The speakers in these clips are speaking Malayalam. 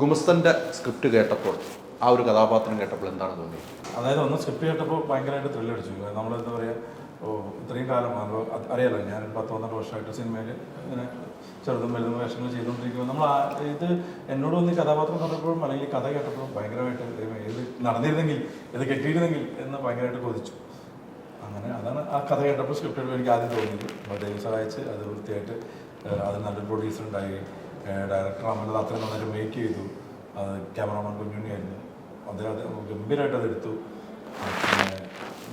ഗുമസ്തന്റെ സ്ക്രിപ്റ്റ് കേട്ടപ്പോൾ ആ ഒരു കഥാപാത്രം കേട്ടപ്പോൾ എന്താണ് തോന്നിയത്? അതായത് ഒന്ന് സ്ക്രിപ്റ്റ് കേട്ടപ്പോൾ ഭയങ്കരമായിട്ട് ത്രില്ലടിച്ചു നമ്മൾ എന്താ പറയുക ഓ ഇത്രയും കാലം അറിയാലോ ഞാൻ പത്ത് പന്ത്രണ്ട് വർഷമായിട്ട് സിനിമയിൽ ഇങ്ങനെ ചെറുതും വലുതും വേഷങ്ങൾ ചെയ്തുകൊണ്ടിരിക്കുമ്പോൾ നമ്മൾ ഇത് എന്നോട് വന്ന് കഥാപാത്രം കണ്ടപ്പോഴും അല്ലെങ്കിൽ കഥ കേട്ടപ്പോഴും ഭയങ്കരമായിട്ട് ഇത് നടന്നിരുന്നെങ്കിൽ ഇത് കെട്ടിയിരുന്നെങ്കിൽ എന്ന് ഭയങ്കരമായിട്ട് കൊതിച്ചു. അങ്ങനെ അതാണ് ആ കഥ കേട്ടപ്പോൾ സ്ക്രിപ്റ്റ് എനിക്ക് ആദ്യം തോന്നിയത്. അപ്പോൾ ദൈവം സഹായിച്ച് അത് വൃത്തിയായിട്ട് അത് നല്ലൊരു പ്രൊഡ്യൂസർ ഉണ്ടായി. ഡയറക്ടർ അമലത് അത്രയും നന്നായിട്ട് മേക്ക് ചെയ്തു. അത് ക്യാമറമാൻ കുഞ്ഞുണ്ണിയായിരുന്നു അദ്ദേഹം ഗംഭീരമായിട്ട് അത് എടുത്തു. ആ, പിന്നെ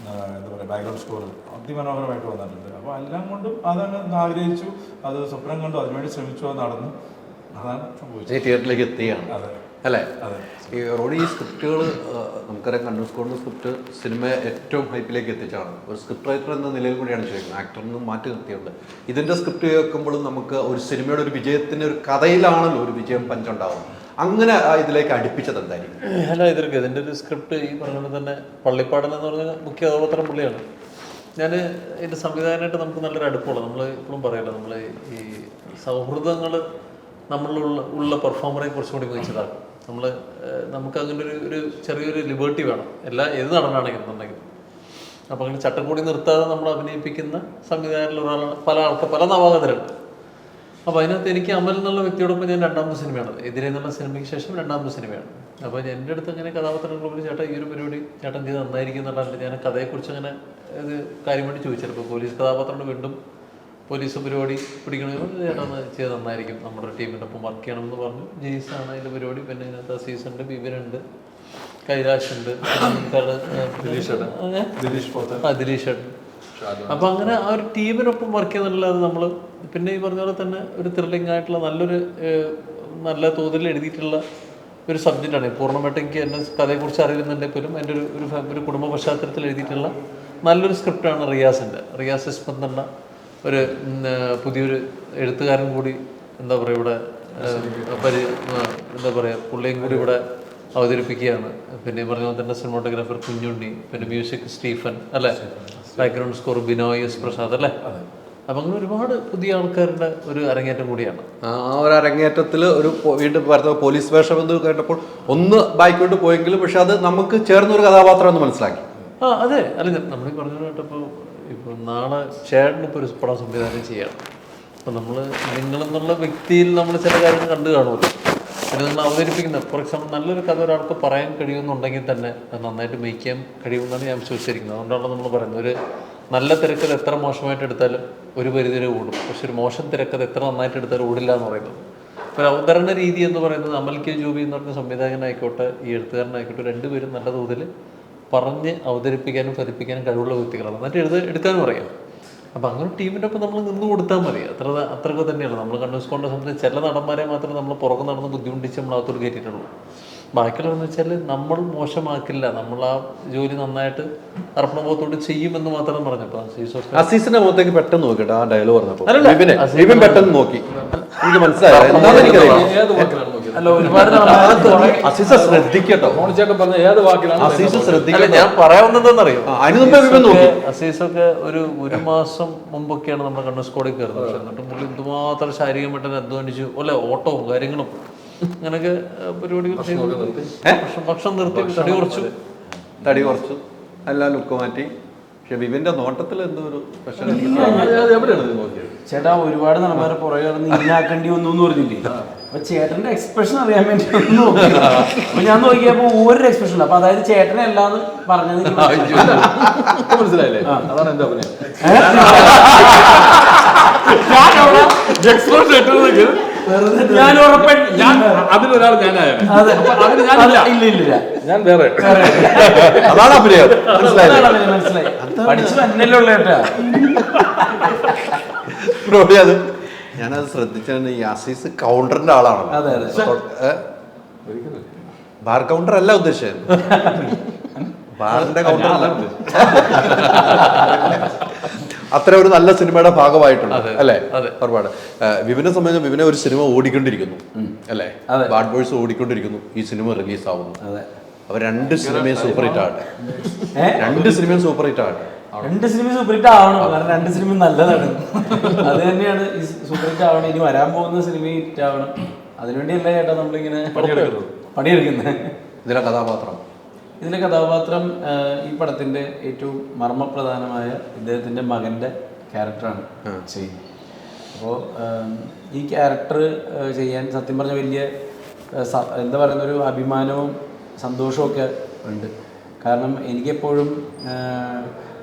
ആ, എന്താ പറയുക ബാക്ക്ഗ്രൗണ്ട് സ്കോർ അതിമനോഹരമായിട്ട് വന്നിട്ടുണ്ട്. അപ്പോൾ എല്ലാം കൊണ്ടും അതങ്ങ് ആഗ്രഹിച്ചു. അത് സ്വപ്നം കണ്ടു. അതിനുവേണ്ടി ശ്രമിച്ചു. അത് നടന്നു. അതാണ് സംഭവിച്ചത്. തിയേറ്ററിലേക്ക് എത്തിയാണ് അതെ. അല്ലേ? ഈ റോഡി ഈ സ്ക്രിപ്റ്റുകൾ നമുക്കറിയാം കണ്ണൂർ സ്ക്രിപ്റ്റ് സിനിമ ഏറ്റവും ഹൈപ്പിലേക്ക് എത്തിച്ചാണ്. ഒരു സ്ക്രിപ്റ്റ് റൈറ്റർ എന്ന നിലയിൽ കൂടിയാണ് ചോദിക്കുന്നത് ആക്ടറിന് മാറ്റി നിർത്തിയുണ്ട് ഇതിന്റെ സ്ക്രിപ്റ്റ് കേൾക്കുമ്പോഴും നമുക്ക് ഒരു സിനിമയുടെ ഒരു വിജയത്തിന്റെ ഒരു കഥയിലാണല്ലോ ഒരു വിജയം പഞ്ചുണ്ടാവും അങ്ങനെ ഇതിലേക്ക് അടുപ്പിച്ചത് എന്തായിരിക്കും? അല്ല ഇതൊക്കെ ഇതിന്റെ ഒരു സ്ക്രിപ്റ്റ് ഈ പറഞ്ഞ പോലെ തന്നെ പള്ളിപ്പാടൻ എന്ന് പറഞ്ഞ മുഖ്യ കഥാപാത്രം പുള്ളിയാണ്. ഞാൻ ഇതിന്റെ സംവിധാനമായിട്ട് നമുക്ക് നല്ലൊരു അടുപ്പമുള്ള നമ്മൾ ഇപ്പോഴും പറയല്ലോ നമ്മൾ ഈ സൗഹൃദങ്ങൾ നമ്മളിലുള്ള ഉള്ള പെർഫോമറെ കുറച്ചും കൂടി മികച്ചതാക്കും നമ്മൾ നമുക്ക് അതിന്റെ ഒരു ഒരു ചെറിയൊരു ലിബേർട്ടി വേണം. എല്ലാ ഏത് നടനാണെങ്കിലും എന്നുണ്ടെങ്കിൽ. അപ്പോൾ അങ്ങനെ ചട്ടക്കൂടി നിർത്താതെ നമ്മൾ അഭിനയിപ്പിക്കുന്ന സംവിധാനത്തിൽ ഒരാളാണ് പല ആൾക്ക് പല നവാഗതരുണ്ട്. അപ്പോൾ അതിനകത്ത് എനിക്ക് അമൽ എന്നുള്ള വ്യക്തിയോടൊപ്പം ഞാൻ രണ്ടാമത്തെ സിനിമയാണ് എതിരെ എന്നുള്ള സിനിമയ്ക്ക് ശേഷം രണ്ടാമത്തെ സിനിമയാണ്. അപ്പോൾ എന്റെ അടുത്ത് അങ്ങനെ കഥാപാത്രങ്ങൾ ചേട്ടാ ഈ ഒരു പരിപാടി ചേട്ടൻ ചെയ്ത് നന്നായിരിക്കും എന്നുള്ള ഞാൻ കഥയെക്കുറിച്ച് അങ്ങനെ ഇത് കാര്യമായിട്ട് ചോദിച്ചത് ഇപ്പോൾ പോലീസ് കഥാപാത്രങ്ങൾ വീണ്ടും പോലീസ് പരിപാടി പിടിക്കണമെങ്കിൽ ചെയ്ത് നന്നായിരിക്കും നമ്മുടെ ടീമിന്റെ ഒപ്പം വർക്ക് ചെയ്യണമെന്ന് പറഞ്ഞു. ജെയ്സാണ് അതിന്റെ പരിപാടി. പിന്നെ ഇതിനകത്ത് അസീസ് ഉണ്ട് ബിബിനുണ്ട് കൈലാഷ് ഉണ്ട് ദിലീഷ് ആ ദിലീഷ് അപ്പൊ അങ്ങനെ ആ ഒരു ടീമിനൊപ്പം വർക്ക് ചെയ്യുന്നുണ്ടല്ലാതെ നമ്മൾ പിന്നെ ഈ പറഞ്ഞ പോലെ തന്നെ ഒരു ത്രില്ലിംഗ് ആയിട്ടുള്ള നല്ലൊരു നല്ല തോതിൽ എഴുതിയിട്ടുള്ള ഒരു സബ്ജക്റ്റ് ആണ്. പൂർണമായിട്ട് എനിക്ക് എന്റെ കഥയെക്കുറിച്ച് അറിയുന്നുണ്ടെങ്കിൽ പോലും എന്റെ ഒരു ഒരു കുടുംബ പശ്ചാത്തലത്തിൽ എഴുതിയിട്ടുള്ള നല്ലൊരു സ്ക്രിപ്റ്റാണ് റിയാസിന്റെ റിയാസ് ഇസ്മത്ത് എന്ന ഒരു പുതിയൊരു എഴുത്തുകാരൻ കൂടി എന്താ പറയുക ഇവിടെ പരി എന്താ പറയുക പുള്ളിയും കൂടി ഇവിടെ അവതരിപ്പിക്കുകയാണ്. പിന്നെ പറഞ്ഞ പോലെ തന്നെ സിനിമോട്ടോഗ്രാഫർ കുഞ്ഞുണ്ണി പിന്നെ മ്യൂസിക് സ്റ്റീഫൻ അല്ലേ? Background score Binoy S Prasad അല്ലേ? അപ്പം അങ്ങനെ ഒരുപാട് പുതിയ ആൾക്കാരുടെ ഒരു അരങ്ങേറ്റം കൂടിയാണ്. ആ ഒരു അരങ്ങേറ്റത്തിൽ ഒരു വീണ്ടും പറഞ്ഞ പോലീസ് വേഷം എന്ന് കേട്ടപ്പോൾ ഒന്ന് ബാക്കിലോട്ട് പോയെങ്കിലും പക്ഷെ അത് നമുക്ക് ചേർന്നൊരു കഥാപാത്രം എന്ന് മനസ്സിലാക്കി. ആ അതെ. അല്ല നമ്മൾ പറഞ്ഞു കേട്ടപ്പോൾ ഇപ്പോൾ നാളെ ചേട്ടനിപ്പോൾ ഒരു പടം സംവിധാനം ചെയ്യണം. അപ്പോൾ നമ്മൾ നിങ്ങളെന്നുള്ള വ്യക്തിയിൽ നമ്മൾ ചില കാര്യങ്ങൾ കണ്ടു കാണുമല്ലോ. പിന്നെ നമ്മൾ അവതരിപ്പിക്കുന്ന ഫോർ എക്സാമ്പിൾ നല്ലൊരു കഥ ഒരാൾക്ക് പറയാൻ കഴിയുമെന്നുണ്ടെങ്കിൽ തന്നെ അത് നന്നായിട്ട് മേക്ക് കഴിയുമെന്നാണ് ഞാൻ വിശ്വസിച്ചിരിക്കുന്നത്. അതുകൊണ്ടാണ് നമ്മൾ പറയുന്നത് ഒരു നല്ല തിരക്കഥ എത്ര മോശമായിട്ട് എടുത്താലും ഒരു പരിധിവരെ ഓടും. പക്ഷെ ഒരു മോശം തിരക്കഥ എത്ര നന്നായിട്ട് എടുത്താലും ഓടില്ല എന്ന് പറയുന്നത്. ഒരു അവതരണ രീതി എന്ന് പറയുന്നത് അമൽ കെ ജോബി എന്ന് പറഞ്ഞ സംവിധായകനായിക്കോട്ടെ ഈ എഴുത്തുകാരനായിക്കോട്ടെ രണ്ടുപേരും നല്ല തോതിൽ പറഞ്ഞ് അവതരിപ്പിക്കാനും ഫലിപ്പിക്കാനും കഴിവുള്ള വ്യക്തികളാണ്. എന്നിട്ട് എഴുത എടുക്കാനും അറിയാം. അപ്പം അങ്ങനെ ടീമിന്റെ ഒപ്പം നമ്മൾ നിന്ന് കൊടുത്താൽ മതി. അത്ര അത്രയൊക്കെ തന്നെയാണ് നമ്മൾ കണ്ണൂസ്കൊണ്ട സമയത്ത് ചില നടന്മാരെ മാത്രമേ നമ്മൾ പുറകെ നടന്ന് ബുദ്ധിമുട്ടിച്ച് നമ്മൾ അകത്തോട് കയറ്റിയിട്ടുള്ളൂ. ബാക്കിയുള്ളതെന്ന് വെച്ചാൽ നമ്മൾ മോശമാക്കില്ല. നമ്മൾ ആ ജോലി നന്നായിട്ട് അർപ്പണബോധത്തോട് ചെയ്യുമെന്ന് മാത്രം പറഞ്ഞപ്പോൾ അസീസിന്റെ മുഖത്തേക്ക് പെട്ടെന്ന് നോക്കിട്ടോ ആ ഡയലോഗ് പറഞ്ഞപ്പോൾ പെട്ടെന്ന് നോക്കി. എനിക്ക് മനസ്സിലായി. അല്ല ഒരുപാട് നടന്മാരെ അസീസ ശ്രദ്ധിക്കട്ടോ. മോണിച്ചേട്ടൻ പറഞ്ഞ ഏത് വാക്കിലാണ് അസീസ അല്ല ഞാൻ പറയാവുന്നതെന്നറിയോ ആ, അതിന് നോക്കി. അസീസൊക്കെ ഒരു ഒരു മാസം മുമ്പൊക്കെയാണ് നമ്മുടെ കണ്ണൂർ സ്കോഡിൽ കയറുന്നത്. പക്ഷെ എന്നിട്ട് പുള്ളി എന്തുമാത്രം ശാരീരികമായിട്ട് അധ്വാനിച്ചു. അല്ലെ ഓട്ടവും കാര്യങ്ങളും അങ്ങനെയൊക്കെ പരിപാടികൾ. ഭക്ഷണം- നിർത്തി തടി കുറച്ചു. തടി കുറച്ചു. എല്ലാം ലുക്ക് മാറ്റി. പക്ഷെ വിവിന്റെ നോട്ടത്തിൽ എന്തോ ഒരു പ്രശ്നം എവിടെയാണ് ഇത് നോക്കിയത്? ചേട്ടാ ഒരുപാട് നടന്മാരെ പുറകെ കടന്ന് ഇന്നാക്കേണ്ടി വന്നു എന്ന് പറഞ്ഞില്ലേ? അപ്പൊ ചേട്ടന്റെ എക്സ്പ്രഷൻ അറിയാൻ വേണ്ടി ഒന്ന് നോക്കി അപ്പൊ ഞാൻ നോക്കിയപ്പോ ഒരു എക്സ്പ്രഷൻ അപ്പൊ അതായത് ചേട്ടനെ അല്ലാന്ന് പറഞ്ഞത് മനസ്സിലായില്ലേ? അതാണ് എന്റെ അഭിനയം. ഞാൻ ഉറപ്പായിട്ട് ഞാൻ അതിലൊരാൾ ഞാനായിരുന്നു ഞാനില്ല ഞാൻ വേറെ. അതാണ് അഭിനയം. മനസ്സിലായി. പഠിച്ചു അത്. ഞാനത് ശ്രദ്ധിച്ചാണ് ഈ അസീസ് കൗണ്ടറിന്റെ ആളാണ്. ബാർ കൗണ്ടർ അല്ല ഉദ്ദേശിച്ചത്. ബാറിന്റെ കൗണ്ടർ അല്ല. അത്ര ഒരു നല്ല സിനിമയുടെ ഭാഗമായിട്ടുണ്ട് അല്ലേ? അതെ. ഒരുപാട്. വിപിനെ സംബന്ധിച്ച് വിപിനെ ഒരു സിനിമ ഓടിക്കൊണ്ടിരിക്കുന്നു അല്ലേ? ബാഡ് ബോയ്സ് ഓടിക്കൊണ്ടിരിക്കുന്നു ഈ സിനിമ റിലീസ് ആവുന്നു അപ്പൊ രണ്ട് സിനിമയും സൂപ്പർ ഹിറ്റ് ആകട്ടെ രണ്ട് സിനിമയും സൂപ്പർ ഹിറ്റ് ആകട്ടെ രണ്ട് സിനിമ സൂപ്പർ ഹിറ്റ് ആവണം കാരണം രണ്ട് സിനിമ നല്ലതാണ്. അത് തന്നെയാണ് ഈ സൂപ്പർ ഹിറ്റ് ആവണം ഇനി വരാൻ പോകുന്ന സിനിമ ഹിറ്റ് ആവണം അതിനുവേണ്ടി അല്ലേ ചേട്ടാ നമ്മളിങ്ങനെ പണിയെടുക്കുന്നത്. പണിയെടുക്കുന്നത്. ഇതിലെ കഥാപാത്രം. ഇതിലെ കഥാപാത്രം ഈ പടത്തിന്റെ ഏറ്റവും മർമ്മപ്രധാനമായ ഇദ്ദേഹത്തിന്റെ മകന്റെ ക്യാരക്ടറാണ് ചെയ്യുന്നത് അപ്പോൾ ഈ ക്യാരക്ടർ ചെയ്യാൻ സത്യം പറഞ്ഞ വലിയ എന്താ പറയുന്ന ഒരു അഭിമാനവും സന്തോഷവും ഒക്കെ ഉണ്ട്. കാരണം എനിക്കെപ്പോഴും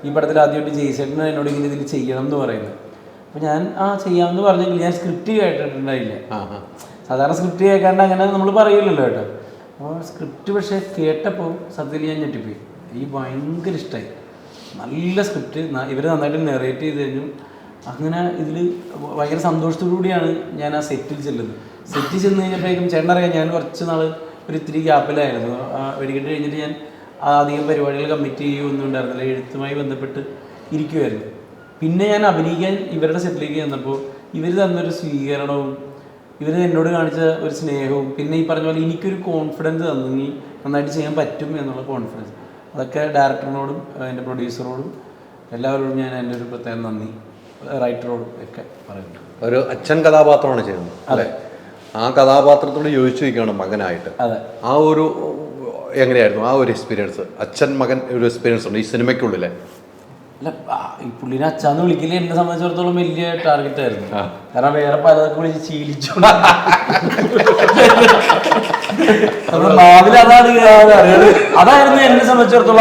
ഈ പടത്തിൽ ആദ്യമായിട്ട് ജയ്സേട്ടന് എന്നോട് ഇങ്ങനെ ഇതിൽ ചെയ്യണം എന്ന് പറയുന്നത്. അപ്പോൾ ഞാൻ ആ ചെയ്യാമെന്ന് പറഞ്ഞെങ്കിൽ ഞാൻ സ്ക്രിപ്റ്റ് കേട്ടിട്ടുണ്ടായില്ല. സാധാരണ സ്ക്രിപ്റ്റ് കേൾക്കാണ്ട് അങ്ങനെ നമ്മൾ പറയില്ലല്ലോ കേട്ടോ. അപ്പോൾ സ്ക്രിപ്റ്റ് പക്ഷേ കേട്ടപ്പോൾ സത്യത്തിൽ ഞാൻ ഞെട്ടിപ്പോയി. ഈ ഭയങ്കര ഇഷ്ടമായി നല്ല സ്ക്രിപ്റ്റ് ഇവർ നന്നായിട്ട് നെറേറ്റ് ചെയ്ത് കഴിഞ്ഞു. അങ്ങനെ ഇതിൽ ഭയങ്കര സന്തോഷത്തോടു കൂടിയാണ് ഞാൻ ആ സെറ്റിൽ ചെല്ലുന്നത്. സെറ്റിൽ ചെന്ന് കഴിഞ്ഞപ്പോഴേക്കും ചേട്ടനറിയാം ഞാൻ കുറച്ച് നാൾ ഒരു ഇത്തിരി ഗ്യാപ്പിലായിരുന്നു വെടിക്കെട്ട് കഴിഞ്ഞിട്ട് ഞാൻ അധികം പരിപാടികൾ കമ്മിറ്റ് ചെയ്യുകയൊന്നും ഉണ്ടായിരുന്നില്ല. എഴുത്തുമായി ബന്ധപ്പെട്ട് ഇരിക്കുമായിരുന്നു പിന്നെ ഞാൻ അഭിനയിക്കാൻ ഇവരുടെ സെറ്റിലേക്ക് ചെന്നപ്പോൾ ഇവർ തന്നൊരു സ്വീകരണവും ഇവർ എന്നോട് കാണിച്ച ഒരു സ്നേഹവും പിന്നെ ഈ പറഞ്ഞ പോലെ എനിക്കൊരു കോൺഫിഡൻസ് തന്നെങ്കിൽ നന്നായിട്ട് ചെയ്യാൻ പറ്റും എന്നുള്ള കോൺഫിഡൻസ് അതൊക്കെ ഡയറക്ടറിനോടും എന്റെ പ്രൊഡ്യൂസറോടും എല്ലാവരോടും ഞാൻ എന്റെ ഒരു പ്രത്യേക നന്ദി. റൈറ്ററോടും ഒക്കെ പറയുന്നു. ഒരു അച്ഛൻ കഥാപാത്രമാണ് ചെയ്യുന്നത് അതെ. ആ കഥാപാത്രത്തോട് ചോദിച്ചു വയ്ക്കുകയാണ് മകനായിട്ട്. അതെ. ആ ഒരു എങ്ങനെയായിരുന്നു? ആ ഒരു എക്സ്പീരിയൻസ് അച്ഛൻ മകൻ ഒരു എക്സ്പീരിയൻസ് ഉണ്ട് ഈ സിനിമയ്ക്കുള്ളിലെ അല്ല ഈ പുള്ളിനെ അച്ഛാന്ന് വിളിക്കൽ എന്നെ സംബന്ധിച്ചിടത്തോളം വലിയ ടാർഗറ്റ് ആയിരുന്നു. കാരണം വേറെ പലതൊക്കെ വിളിച്ച് ശീലിച്ചു അതാണ്. അതായിരുന്നു എന്നെ സംബന്ധിച്ചിടത്തോളം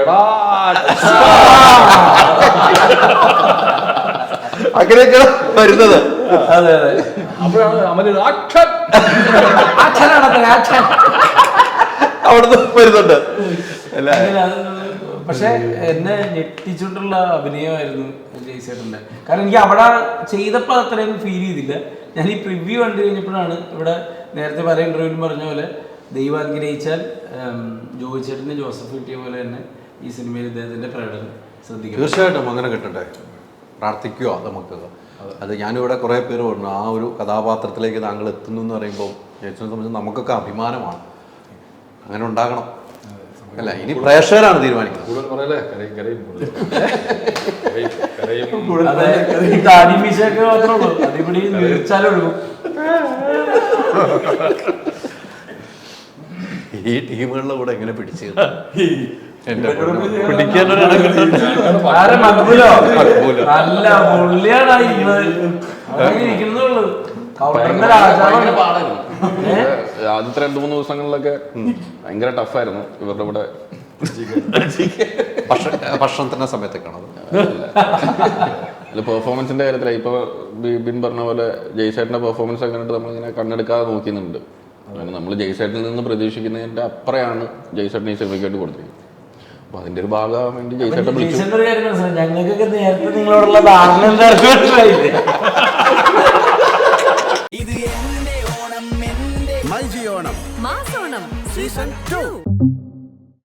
എടാ അങ്ങനെയൊക്കെയാണ് വരുന്നത്. അതെ അതെ. അപ്പോഴാണ് അമൽ അക്ഷൻ അച്ഛനാണ് അവിടുന്ന് വരുന്നുണ്ട്. പക്ഷെ എന്നെ ഞെട്ടിച്ചുകൊണ്ടുള്ള അഭിനയമായിരുന്നു ജയ്സേട്ടന്റെ. കാരണം എനിക്ക് അവിടെ ചെയ്തപ്പോൾ അത്രയും ഫീൽ ചെയ്തില്ല. ഞാൻ ഈ പ്രിവ്യൂ കണ്ടു കഴിഞ്ഞപ്പോഴാണ് ഇവിടെ നേരത്തെ പല ഇന്റർവ്യൂവിൽ പറഞ്ഞ പോലെ ദൈവം അനുഗ്രഹിച്ചാൽ ജോയി ചേട്ടന് ജോസഫ് കിട്ടിയ പോലെ തന്നെ ഈ സിനിമയിൽ ഇദ്ദേഹത്തിന്റെ പ്രകടനം ശ്രദ്ധിക്കും തീർച്ചയായിട്ടും അങ്ങനെ കിട്ടട്ടെ പ്രാർത്ഥിക്കുക നമുക്ക്? അത്. ഞാനിവിടെ കുറേ പേര് പറഞ്ഞു ആ ഒരു കഥാപാത്രത്തിലേക്ക് താങ്കൾ എത്തുന്നു എന്ന് പറയുമ്പോൾ ജയിച്ചതിനെ സംബന്ധിച്ച് നമുക്കൊക്കെ അഭിമാനമാണ്. അങ്ങനെ ഉണ്ടാകണം. അല്ല ഇനി പ്രേക്ഷകരാണ് തീരുമാനിക്കുന്നത്. ഈ ടീമുകളുടെ കൂടെ എങ്ങനെ പിടിച്ചു. നല്ല പുള്ളിയാണ് ഇരിക്കുന്നത് രാജാവാണ് ഏ? ആദ്യത്തെ രണ്ട് മൂന്ന് ദിവസങ്ങളിലൊക്കെ ഭയങ്കര ടഫായിരുന്നു ഇവരുടെ ഇവിടെ ഭക്ഷ- ഭക്ഷണത്തിന്റെ സമയത്തൊക്കെയാണ് പെർഫോമൻസിന്റെ കാര്യത്തില ഇപ്പൊ ബിബിൻ പറഞ്ഞ പോലെ ജയ്സേട്ടന്റെ പെർഫോമൻസ് ഒക്കെ കണ്ടിട്ട് നമ്മളിങ്ങനെ കണ്ണെടുക്കാതെ നോക്കുന്നുണ്ട് അങ്ങനെ നമ്മൾ ജയ്സേട്ടനിൽ നിന്ന് പ്രതീക്ഷിക്കുന്നതിന്റെ അപ്പുറയാണ് ജയ്സേട്ടൻ ഈ സിനിമയ്ക്കായിട്ട് കൊടുത്തിരിക്കുന്നത്. അപ്പൊ അതിന്റെ ഒരു ഭാഗമാകാൻ വേണ്ടി ജയ്സേട്ടൻ വിളിച്ചു. കാര്യം മനസ്സിലായി. ഞങ്ങൾക്കൊക്കെ നേരത്തെ നിങ്ങളോടുള്ള ധാരണ Season 2.